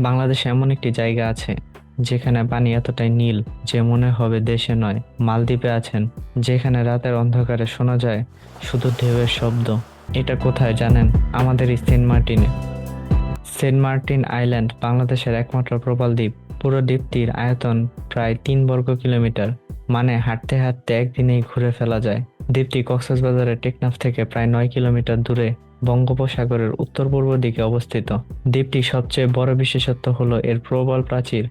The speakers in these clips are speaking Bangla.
বাংলাদেশে এমন একটি জায়গা আছে, যেখানে পানি এতটাই নীল যে মনে হবে দেশে নয়, মালদ্বীপে আছেন, যেখানে রাতের অন্ধকারে শোনা যায় শুধু ঢেউয়ের শব্দ। এটা কোথায় জানেন? আমাদের সেন্ট মার্টিনে। সেন্ট মার্টিন আইল্যান্ড বাংলাদেশের একমাত্র প্রবাল দ্বীপ। পুরো দ্বীপটির আয়তন প্রায় তিন বর্গ কিলোমিটার মানে হাঁটতে হাঁটতে একদিনেই ঘুরে ফেলা যায়। দ্বীপটি কক্সবাজারের টেকনাফ থেকে প্রায় নয় কিলোমিটার দূরে বঙ্গোপসাগরের উত্তর পূর্ব দিকে অবস্থিত। দ্বীপটি সবচেয়ে বড় বিশেষত্ব হলো এর প্রবল প্রাচীর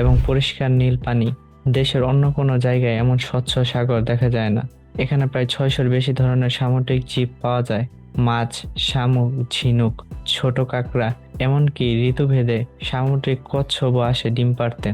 এবং পরিষ্কার নীল পানি। দেশের অন্য কোনো জায়গায় এমন স্বচ্ছ সাগর দেখা যায় না। এখানে প্রায় ছয়শোর বেশি ধরনের সামুদ্রিক জীব পাওয়া যায়। মাছ, শামুক, ঝিনুক, ছোট কাঁকড়া, এমনকি ঋতুভেদে সামুদ্রিক কচ্ছপও আসে ডিম পাড়তে।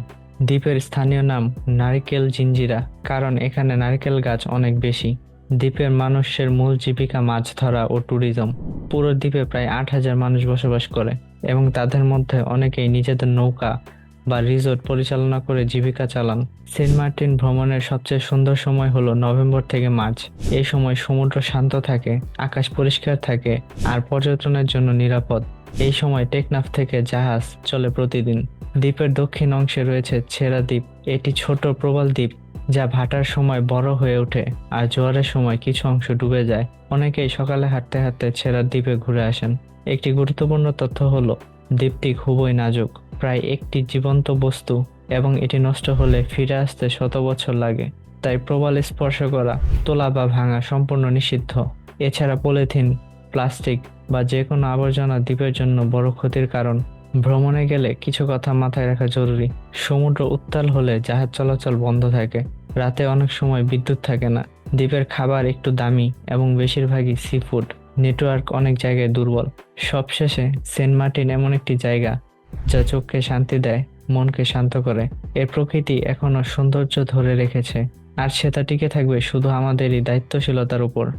দ্বীপের স্থানীয় নাম নারকেল জিঞ্জিরা, কারণ এখানে নারকেল গাছ অনেক বেশি। দ্বীপের মানুষের মূল জীবিকা মাছ ধরা ও ট্যুরিজম পুরো দ্বীপে প্রায় আট হাজার মানুষ বসবাস করে এবং তাদের মধ্যে অনেকেই নিজেদের নৌকা বা রিসোর্ট পরিচালনা করে জীবিকা চালান। সেন্ট মার্টিন ভ্রমণের সবচেয়ে সুন্দর সময় হলো নভেম্বর থেকে মার্চ। এই সময় সমুদ্র শান্ত থাকে, আকাশ পরিষ্কার থাকে আর পর্যটনের জন্য নিরাপদ। এই সময় টেকনাফ থেকে জাহাজ চলে প্রতিদিন। দ্বীপের দক্ষিণ অংশে রয়েছে ছেড়া দ্বীপ। এটি ছোট প্রবাল দ্বীপ যা ভাটার সময় বড় হয়ে ওঠে আর জোয়ারের সময় কিছু অংশ ডুবে যায়। অনেকেই সকালে হাঁটতে হাঁটতে ছেড়া দ্বীপে ঘুরে আসেন। একটি গুরুত্বপূর্ণ তথ্য হলো, দ্বীপটি খুবই নাজুক, প্রায় একটি জীবন্ত বস্তু এবং এটি নষ্ট হলে ফিরে আসতে শত বছর লাগে। তাই প্রবাল স্পর্শ করা, তোলা বা ভাঙা সম্পূর্ণ নিষিদ্ধ। এছাড়া পলিথিন, প্লাস্টিক বা যে কোনো আবর্জনা দ্বীপের জন্য বড় ক্ষতির কারণ। ভ্রমণে গেলে কিছু কথা মাথায় রাখা জরুরি। সমুদ্র উত্তাল হলে জাহাজ চলাচল বন্ধ থাকে। রাতে অনেক সময় বিদ্যুৎ থাকে না। দ্বীপের খাবার একটু দামি এবং বেশিরভাগই সি ফুড নেটওয়ার্ক অনেক জায়গায় দুর্বল। সবশেষে সেন্ট মার্টিন এমন একটি জায়গা যা চোখকে শান্তি দেয়, মনকে শান্ত করে। এর প্রকৃতি এখনও সৌন্দর্য ধরে রেখেছে। আর সেটা টিকে থাকবে শুধু আমাদেরই দায়িত্বশীলতার উপর।